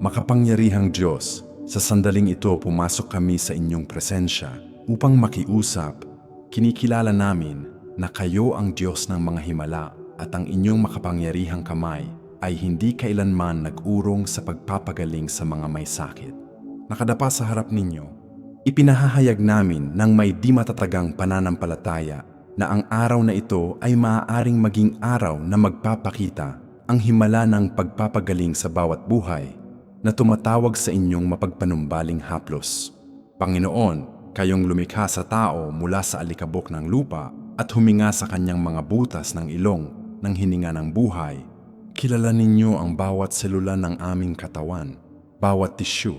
Makapangyarihang Diyos, sa sandaling ito pumasok kami sa inyong presensya upang makiusap. Kinikilala namin na kayo ang Diyos ng mga himala at ang inyong makapangyarihang kamay ay hindi kailanman nag-urong sa pagpapagaling sa mga may sakit. Nakadapa sa harap ninyo, ipinahahayag namin ng may di matatagang pananampalataya na ang araw na ito ay maaaring maging araw na magpapakita ang himala ng pagpapagaling sa bawat buhay na tumatawag sa inyong mapagpanumbaling haplos. Panginoon, kayong lumikha sa tao mula sa alikabok ng lupa at huminga sa kanyang mga butas ng ilong ng hininga ng buhay. Kilala ninyo ang bawat selula ng aming katawan, bawat tissue,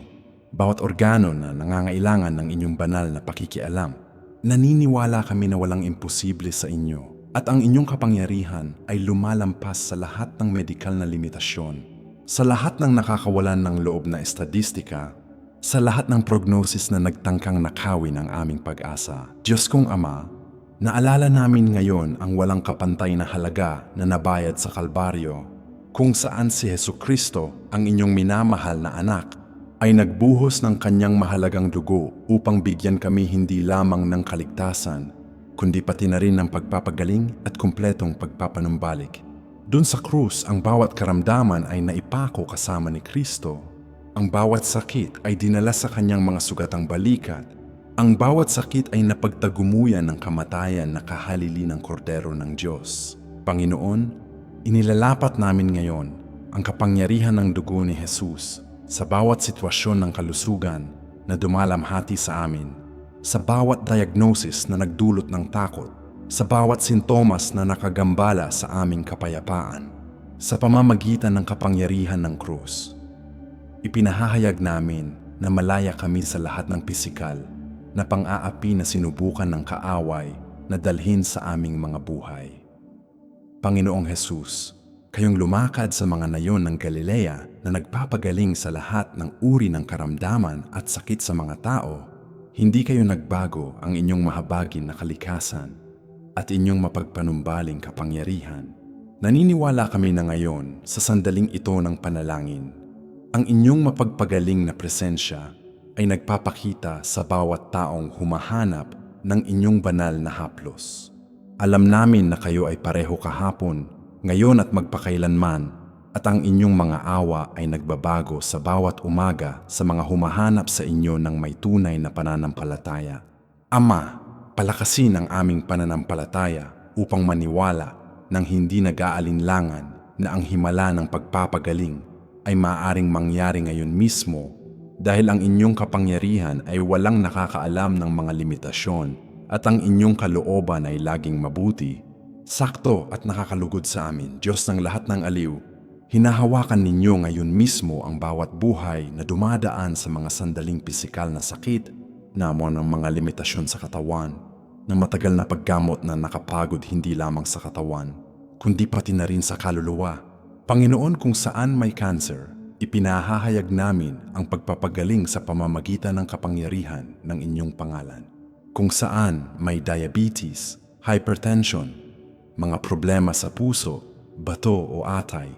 bawat organo na nangangailangan ng inyong banal na pakikialam. Naniniwala kami na walang imposible sa inyo at ang inyong kapangyarihan ay lumalampas sa lahat ng medikal na limitasyon sa lahat ng nakakawalan ng loob na estadistika, sa lahat ng prognosis na nagtangkang nakawin ang aming pag-asa. Diyos kong Ama, naalala namin ngayon ang walang kapantay na halaga na nabayad sa Kalbaryo, kung saan si Heso Kristo, ang inyong minamahal na anak, ay nagbuhos ng kanyang mahalagang dugo upang bigyan kami hindi lamang ng kaligtasan, kundi pati na rin ng pagpapagaling at kumpletong pagpapanumbalik. Doon sa krus, ang bawat karamdaman ay naipako kasama ni Kristo. Ang bawat sakit ay dinala sa kanyang mga sugatang balikat. Ang bawat sakit ay napagtagumuyan ng kamatayan na kahalili ng kordero ng Diyos. Panginoon, inilalapat namin ngayon ang kapangyarihan ng dugo ni Jesus sa bawat sitwasyon ng kalusugan na dumalamhati sa amin, sa bawat diagnosis na nagdulot ng takot, sa bawat sintomas na nakagambala sa aming kapayapaan sa pamamagitan ng kapangyarihan ng krus. Ipinahahayag namin na malaya kami sa lahat ng pisikal na pang-aapi na sinubukan ng kaaway na dalhin sa aming mga buhay. Panginoong Hesus, kayong lumakad sa mga nayon ng Galilea na nagpapagaling sa lahat ng uri ng karamdaman at sakit sa mga tao, hindi kayo nagbago ang inyong mahabagin na kalikasan at inyong mapagpanumbaling kapangyarihan. Naniniwala kami na ngayon sa sandaling ito ng panalangin. Ang inyong mapagpagaling na presensya ay nagpapakita sa bawat taong humahanap ng inyong banal na haplos. Alam namin na kayo ay pareho kahapon, ngayon at magpakailanman, at ang inyong mga awa ay nagbabago sa bawat umaga sa mga humahanap sa inyo ng may tunay na pananampalataya. Ama, palakasin ang aming pananampalataya upang maniwala ng hindi nag-aalinlangan na ang himala ng pagpapagaling ay maaaring mangyari ngayon mismo dahil ang inyong kapangyarihan ay walang nakakaalam ng mga limitasyon at ang inyong kalooban ay laging mabuti. Sakto at nakakalugod sa amin, Diyos ng lahat ng aliw, hinahawakan ninyo ngayon mismo ang bawat buhay na dumadaan sa mga sandaling pisikal na sakit namo ng mga limitasyon sa katawan, ng matagal na paggamot na nakapagod hindi lamang sa katawan, kundi pati na rin sa kaluluwa. Panginoon kung saan may cancer, ipinahahayag namin ang pagpapagaling sa pamamagitan ng kapangyarihan ng inyong pangalan. Kung saan may diabetes, hypertension, mga problema sa puso, bato o atay,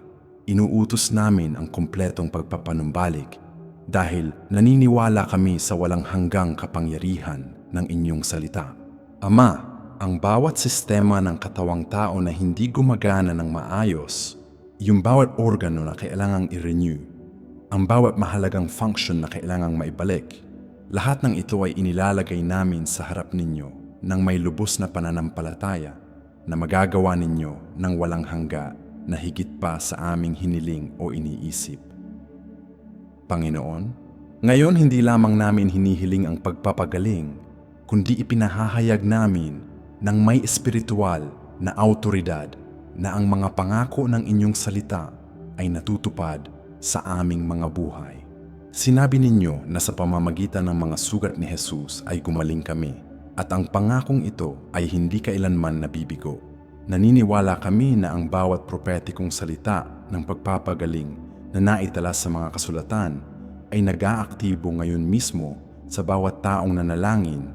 inuutos namin ang kumpletong pagpapanumbalik dahil naniniwala kami sa walang hanggang kapangyarihan ng inyong salita. Ama, ang bawat sistema ng katawang tao na hindi gumagana ng maayos, yung bawat organo na kailangang i-renew, ang bawat mahalagang function na kailangang maibalik, lahat ng ito ay inilalagay namin sa harap ninyo ng may lubos na pananampalataya na magagawa ninyo ng walang hangga na higit pa sa aming hiniling o iniisip. Panginoon, ngayon hindi lamang namin hinihiling ang pagpapagaling, kundi ipinahahayag namin ng may espiritual na autoridad na ang mga pangako ng inyong salita ay natutupad sa aming mga buhay. Sinabi ninyo na sa pamamagitan ng mga sugat ni Jesus ay gumaling kami at ang pangakong ito ay hindi kailanman nabibigo. Naniniwala kami na ang bawat propetikong salita ng pagpapagaling na naitala sa mga kasulatan ay nag-aaktibo ngayon mismo sa bawat taong nanalangin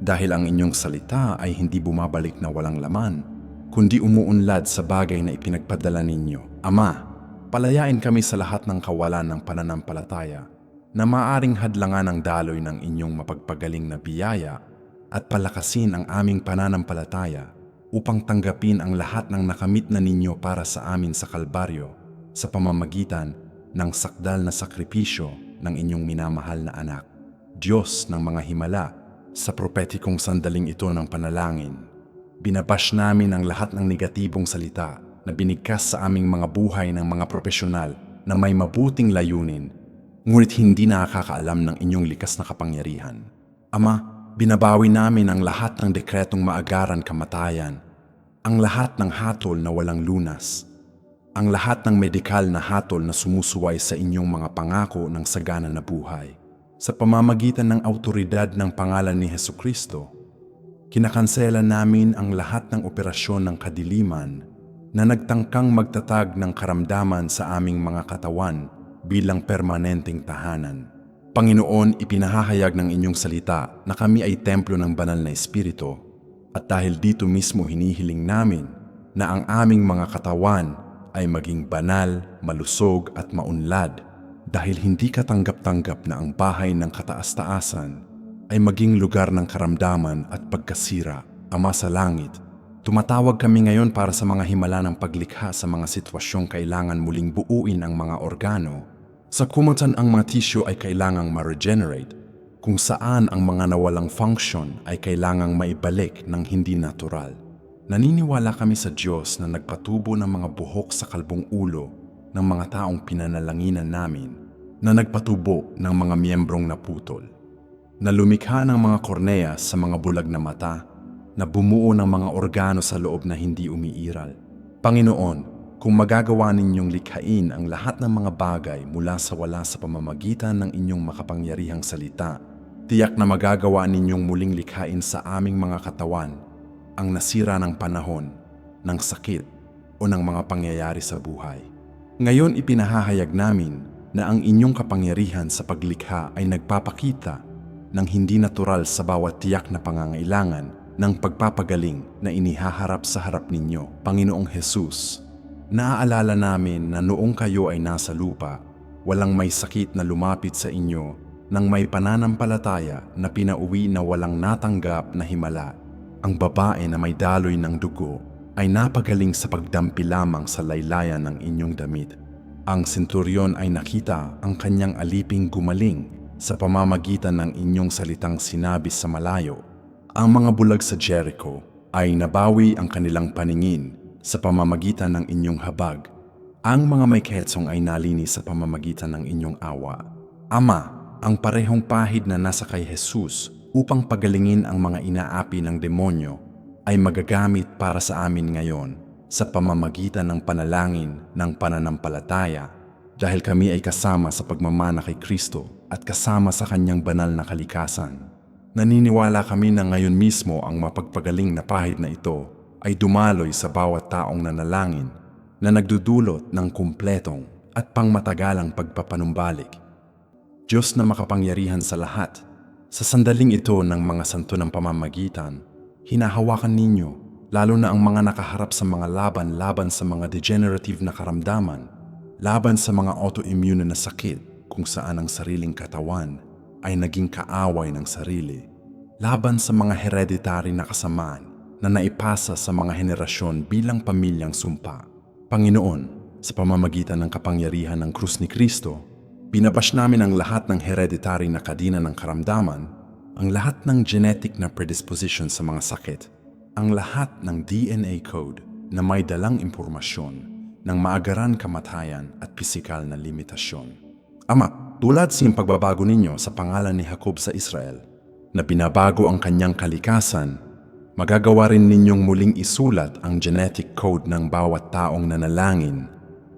dahil ang inyong salita ay hindi bumabalik na walang laman, kundi umuunlad sa bagay na ipinagpadala ninyo. Ama, Palayain kami sa lahat ng kawalan ng pananampalataya na maaring hadlangan ang daloy ng inyong mapagpagaling na biyaya at palakasin ang aming pananampalataya upang tanggapin ang lahat ng nakamit na ninyo para sa amin sa Kalbaryo sa pamamagitan ng sakdal na sakripisyo ng inyong minamahal na anak. Diyos ng mga himala, sa propetikong sandaling ito ng panalangin, binabash namin ang lahat ng negatibong salita na binigkas sa aming mga buhay ng mga profesional na may mabuting layunin, ngunit hindi nakakaalam ng inyong likas na kapangyarihan. Ama, binabawi namin ang lahat ng dekretong maagaran kamatayan, ang lahat ng hatol na walang lunas, ang lahat ng medikal na hatol na sumusuway sa inyong mga pangako ng sagana na buhay. Sa pamamagitan ng autoridad ng pangalan ni Heso Kristo, kinakansela namin ang lahat ng operasyon ng kadiliman na nagtangkang magtatag ng karamdaman sa aming mga katawan bilang permanenteng tahanan. Panginoon, ipinahahayag ng inyong salita na kami ay templo ng banal na Espiritu at dahil dito mismo hinihiling namin na ang aming mga katawan ay maging banal, malusog at maunlad dahil hindi katanggap-tanggap na ang bahay ng kataas-taasan ay maging lugar ng karamdaman at pagkasira. Ama sa langit, tumatawag kami ngayon para sa mga himala ng paglikha sa mga sitwasyong kailangan muling buuin ang mga organo. Sa kumutan ang mga tissue ay kailangang ma-regenerate, kung saan ang mga nawalang function ay kailangang maibalik ng hindi natural. Naniniwala kami sa Diyos na nagpatubo ng mga buhok sa kalbong ulo ng mga taong pinanalanginan namin na nagpatubo ng mga miyembrong naputol, na lumikha ng mga kornea sa mga bulag na mata, na bumuo ng mga organo sa loob na hindi umiiral. Panginoon, kung magagawa ninyong likhain ang lahat ng mga bagay mula sa wala sa pamamagitan ng inyong makapangyarihang salita, tiyak na magagawa ninyong muling likhain sa aming mga katawan ang nasira ng panahon, ng sakit o ng mga pangyayari sa buhay. Ngayon ipinahahayag namin na ang inyong kapangyarihan sa paglikha ay nagpapakita ng hindi natural sa bawat tiyak na pangangailangan ng pagpapagaling na inihaharap sa harap ninyo, Panginoong Hesus. Naaalala namin na noong kayo ay nasa lupa, walang may sakit na lumapit sa inyo nang may pananampalataya na pinauwi na walang natanggap na himala. Ang babae na may daloy ng dugo ay napagaling sa pagdampi lamang sa laylayan ng inyong damit. Ang senturyon ay nakita ang kanyang aliping gumaling sa pamamagitan ng inyong salitang sinabi sa malayo. Ang mga bulag sa Jericho ay nabawi ang kanilang paningin sa pamamagitan ng inyong habag. Ang mga may ketsong ay nalinis sa pamamagitan ng inyong awa. Ama, ang parehong pahid na nasa kay Jesus upang pagalingin ang mga inaapi ng demonyo ay magagamit para sa amin ngayon sa pamamagitan ng panalangin ng pananampalataya dahil kami ay kasama sa pagmamana kay Kristo at kasama sa kanyang banal na kalikasan. Naniniwala kami na ngayon mismo ang mapagpagaling na pahid na ito ay dumaloy sa bawat taong nanalangin na nagdudulot ng kumpletong at pangmatagalang pagpapanumbalik. Diyos na makapangyarihan sa lahat, sa sandaling ito ng mga santo ng pamamagitan, hinahawakan ninyo lalo na ang mga nakaharap sa mga laban laban sa mga degenerative na karamdaman, laban sa mga autoimmune na sakit kung saan ang sariling katawan ay naging kaaway ng sarili, laban sa mga hereditary na kasamaan na naipasa sa mga henerasyon bilang pamilyang sumpa. Panginoon, sa pamamagitan ng kapangyarihan ng krus ni Kristo, binabash namin ang lahat ng hereditary na kadina ng karamdaman, ang lahat ng genetic na predisposition sa mga sakit, ang lahat ng DNA code na may dalang impormasyon ng maagaran kamatayan at pisikal na limitasyon. Ama, tulad siyang pagbabago ninyo sa pangalan ni Jacob sa Israel, na binabago ang kanyang kalikasan, magagawa rin ninyong muling isulat ang genetic code ng bawat taong nanalangin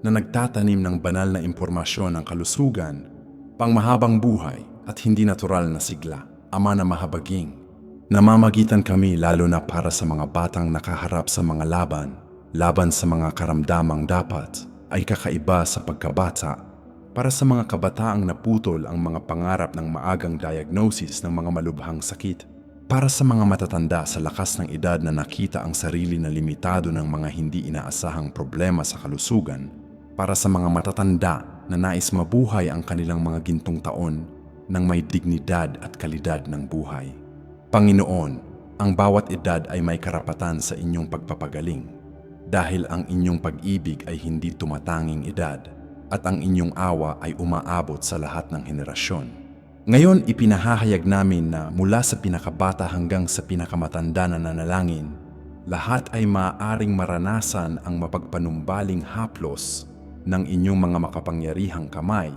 na nagtatanim ng banal na impormasyon ng kalusugan, pangmahabang buhay at hindi natural na sigla, ama na mahabaging, Namamagitan kami lalo na para sa mga batang nakaharap sa mga laban, laban sa mga karamdamang dapat ay kakaiba sa pagkabata, para sa mga kabataang naputol ang mga pangarap ng maagang diagnosis ng mga malubhang sakit, para sa mga matatanda sa lakas ng edad na nakita ang sarili na limitado ng mga hindi inaasahang problema sa kalusugan, para sa mga matatanda na nais mabuhay ang kanilang mga gintong taon ng may dignidad at kalidad ng buhay. Panginoon, ang bawat edad ay may karapatan sa inyong pagpapagaling dahil ang inyong pag-ibig ay hindi tumatanging edad at ang inyong awa ay umaabot sa lahat ng henerasyon. Ngayon ipinahahayag namin na mula sa pinakabata hanggang sa pinakamatanda na nanalangin, lahat ay maaaring maranasan ang mapagpanumbaling haplos ng inyong mga makapangyarihang kamay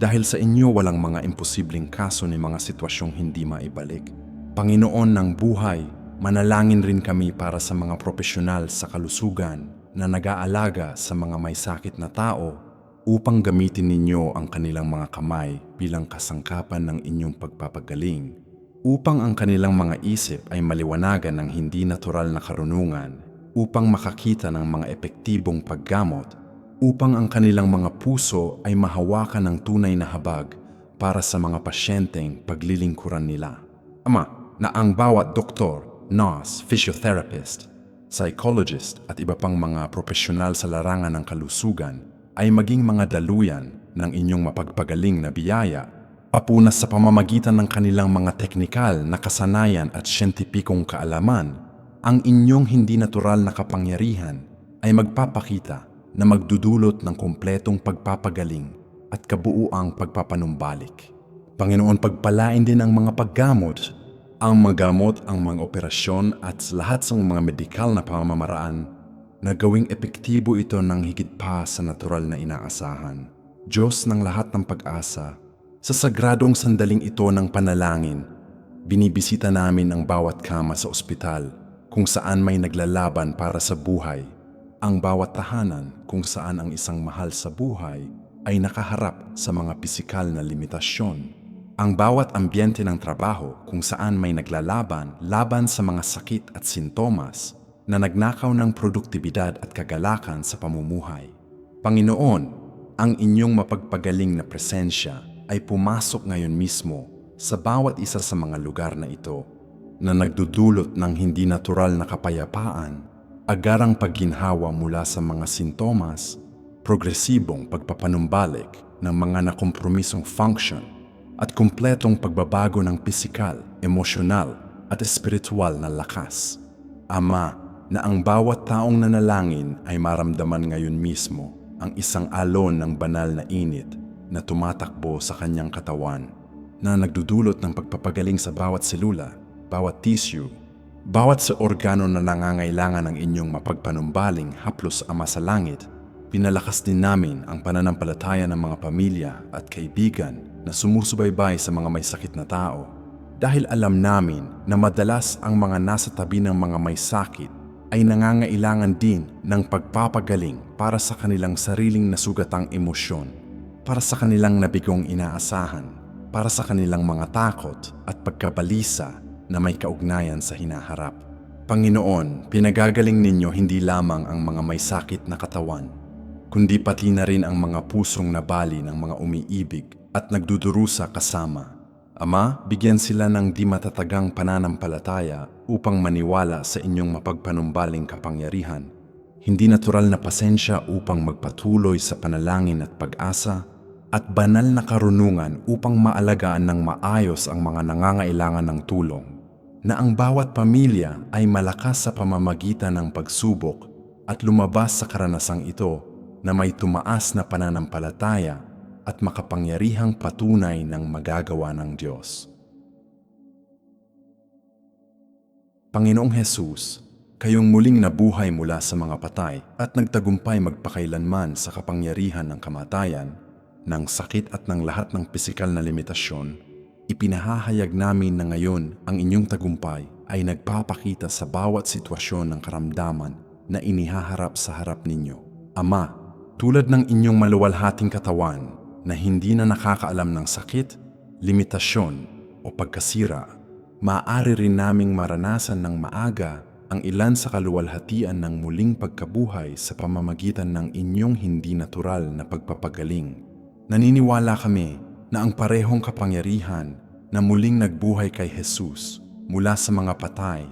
dahil sa inyo walang mga imposibleng kaso ni mga sitwasyong hindi maibalik. Panginoon ng buhay, manalangin rin kami para sa mga profesional sa kalusugan na nag-aalaga sa mga may sakit na tao upang gamitin ninyo ang kanilang mga kamay bilang kasangkapan ng inyong pagpapagaling upang ang kanilang mga isip ay maliwanagan ng hindi natural na karunungan upang makakita ng mga epektibong paggamot upang ang kanilang mga puso ay mahawakan ng tunay na habag para sa mga pasyenteng paglilingkuran nila. Ama, na ang bawat doktor, nurse, physiotherapist, psychologist at iba pang mga profesional sa larangan ng kalusugan ay maging mga daluyan ng inyong mapagpagaling na biyaya papunas sa pamamagitan ng kanilang mga teknikal na kasanayan at siyentipikong kaalaman, ang inyong hindi natural na kapangyarihan ay magpapakita na magdudulot ng kumpletong pagpapagaling at kabuuang pagpapanumbalik. Panginoon, pagpalain din ang mga paggamot, ang magamot, ang mga operasyon at lahat sa mga medikal na pamamaraan na gawing epektibo ito ng higit pa sa natural na inaasahan. Diyos ng lahat ng pag-asa, sa sagradong sandaling ito ng panalangin, binibisita namin ang bawat kama sa ospital kung saan may naglalaban para sa buhay ang bawat tahanan kung saan ang isang mahal sa buhay ay nakaharap sa mga pisikal na limitasyon. Ang bawat ambyente ng trabaho kung saan may naglalaban laban sa mga sakit at sintomas na nagnakaw ng produktibidad at kagalakan sa pamumuhay. Panginoon, ang inyong mapagpagaling na presensya ay pumasok ngayon mismo sa bawat isa sa mga lugar na ito na nagdudulot ng hindi natural na kapayapaan agarang pagginhawa mula sa mga sintomas, progresibong pagpapanumbalik ng mga nakompromisong function at kumpletong pagbabago ng pisikal, emosyonal at espiritual na lakas. Ama, na ang bawat taong nanalangin ay maramdaman ngayon mismo ang isang alon ng banal na init na tumatakbo sa kanyang katawan na nagdudulot ng pagpapagaling sa bawat selula, bawat tissue, bawat sa organo na nangangailangan ng inyong mapagpanumbaling haplos ama sa langit, pinalakas din namin ang pananampalataya ng mga pamilya at kaibigan na sumusubaybay sa mga may sakit na tao. Dahil alam namin na madalas ang mga nasa tabi ng mga may sakit ay nangangailangan din ng pagpapagaling para sa kanilang sariling nasugatang emosyon, para sa kanilang nabigong inaasahan, para sa kanilang mga takot at pagkabalisa na may kaugnayan sa hinaharap. Panginoon, pinagagaling ninyo hindi lamang ang mga may sakit na katawan, kundi pati na rin ang mga pusong nabali ng mga umiibig at nagdudurusa kasama. Ama, bigyan sila ng di matatagang pananampalataya upang maniwala sa inyong mapagpanumbaling kapangyarihan. Hindi natural na pasensya upang magpatuloy sa panalangin at pag-asa at banal na karunungan upang maalagaan ng maayos ang mga nangangailangan ng tulong na ang bawat pamilya ay malakas sa pamamagitan ng pagsubok at lumabas sa karanasang ito na may tumaas na pananampalataya at makapangyarihang patunay ng magagawa ng Diyos. Panginoong Hesus, kayong muling nabuhay mula sa mga patay at nagtagumpay magpakailanman sa kapangyarihan ng kamatayan, ng sakit at ng lahat ng pisikal na limitasyon, ipinahahayag namin na ngayon ang inyong tagumpay ay nagpapakita sa bawat sitwasyon ng karamdaman na inihaharap sa harap ninyo. Ama, tulad ng inyong maluwalhating katawan na hindi na nakakaalam ng sakit, limitasyon o pagkasira, maaari rin naming maranasan ng maaga ang ilan sa kaluwalhatian ng muling pagkabuhay sa pamamagitan ng inyong hindi natural na pagpapagaling. Naniniwala kami na ang parehong kapangyarihan na muling nagbuhay kay Jesus mula sa mga patay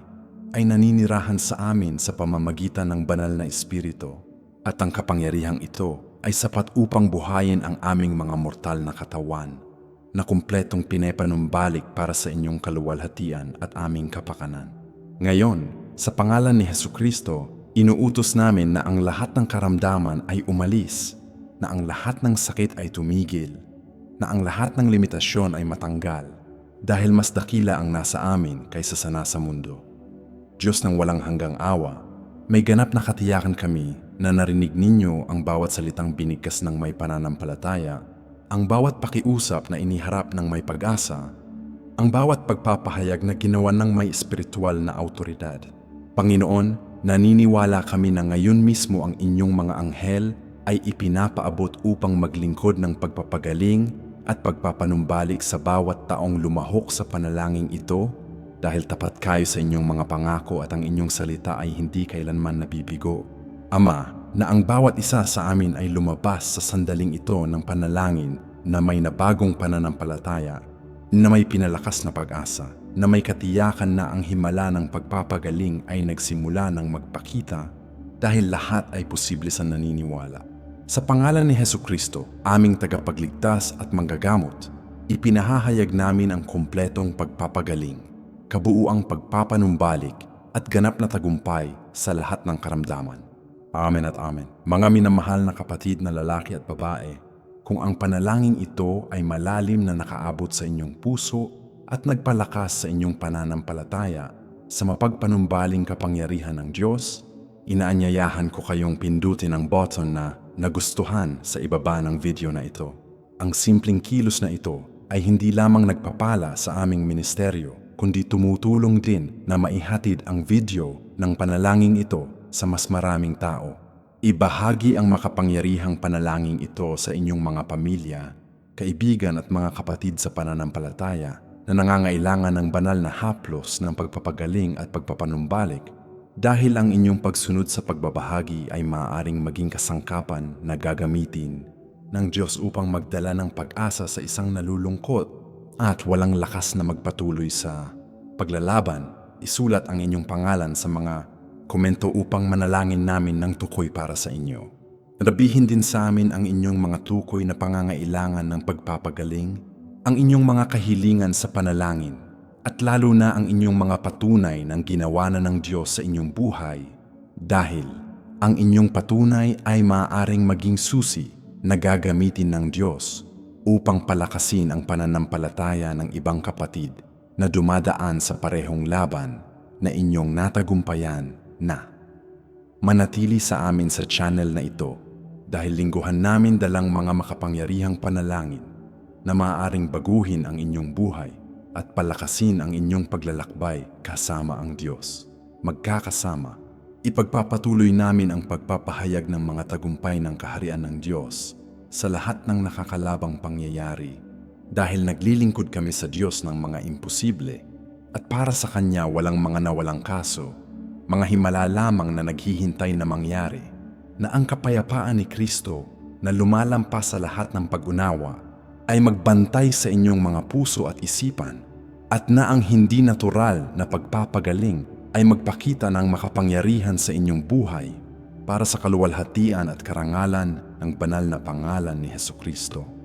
ay naninirahan sa amin sa pamamagitan ng banal na Espiritu at ang kapangyarihang ito ay sapat upang buhayin ang aming mga mortal na katawan na kumpletong pinepanumbalik para sa inyong kaluwalhatian at aming kapakanan. Ngayon, sa pangalan ni Heso Kristo, inuutos namin na ang lahat ng karamdaman ay umalis, na ang lahat ng sakit ay tumigil, na ang lahat ng limitasyon ay matanggal, dahil mas dakila ang nasa amin kaysa sa nasa mundo. Diyos ng walang hanggang awa, may ganap na katiyakan kami na narinig ninyo ang bawat salitang binigkas ng may pananampalataya, ang bawat pakiusap na iniharap ng may pag-asa, ang bawat pagpapahayag na ginawa ng may espiritual na autoridad. Panginoon, naniniwala kami na ngayon mismo ang inyong mga anghel ay ipinapaabot upang maglingkod ng pagpapagaling at pagpapanumbalik sa bawat taong lumahok sa panalangin ito dahil tapat kayo sa inyong mga pangako at ang inyong salita ay hindi kailanman nabibigo. Ama, na ang bawat isa sa amin ay lumabas sa sandaling ito ng panalangin na may nabagong pananampalataya, na may pinalakas na pag-asa, na may katiyakan na ang himala ng pagpapagaling ay nagsimula ng magpakita dahil lahat ay posible sa naniniwala. Sa pangalan ni Heso Kristo, aming tagapagligtas at manggagamot, ipinahahayag namin ang kumpletong pagpapagaling, kabuuang pagpapanumbalik at ganap na tagumpay sa lahat ng karamdaman. Amen at amen. Mga minamahal na kapatid na lalaki at babae, kung ang panalangin ito ay malalim na nakaabot sa inyong puso at nagpalakas sa inyong pananampalataya sa mapagpanumbaling kapangyarihan ng Diyos, inaanyayahan ko kayong pindutin ang button na nagustuhan sa ibaba ng video na ito. Ang simpleng kilos na ito ay hindi lamang nagpapala sa aming ministeryo, kundi tumutulong din na maihatid ang video ng panalangin ito sa mas maraming tao. Ibahagi ang makapangyarihang panalangin ito sa inyong mga pamilya, kaibigan at mga kapatid sa pananampalataya na nangangailangan ng banal na haplos ng pagpapagaling at pagpapanumbalik dahil ang inyong pagsunod sa pagbabahagi ay maaaring maging kasangkapan na gagamitin ng Diyos upang magdala ng pag-asa sa isang nalulungkot at walang lakas na magpatuloy sa paglalaban. Isulat ang inyong pangalan sa mga komento upang manalangin namin ng tukoy para sa inyo. Rabihin din sa amin ang inyong mga tukoy na pangangailangan ng pagpapagaling, ang inyong mga kahilingan sa panalangin, at lalo na ang inyong mga patunay ng ginawa na ng Diyos sa inyong buhay dahil ang inyong patunay ay maaaring maging susi na gagamitin ng Diyos upang palakasin ang pananampalataya ng ibang kapatid na dumadaan sa parehong laban na inyong natagumpayan na. Manatili sa amin sa channel na ito dahil lingguhan namin dalang mga makapangyarihang panalangin na maaaring baguhin ang inyong buhay at palakasin ang inyong paglalakbay kasama ang Diyos. Magkakasama, ipagpapatuloy namin ang pagpapahayag ng mga tagumpay ng kaharian ng Diyos sa lahat ng nakakalabang pangyayari dahil naglilingkod kami sa Diyos ng mga imposible at para sa Kanya walang mga nawalang kaso, mga himala lamang na naghihintay na mangyari na ang kapayapaan ni Kristo na lumalampas sa lahat ng pag-unawa ay magbantay sa inyong mga puso at isipan at na ang hindi natural na pagpapagaling ay magpakita ng makapangyarihan sa inyong buhay para sa kaluwalhatian at karangalan ng banal na pangalan ni Heso Kristo.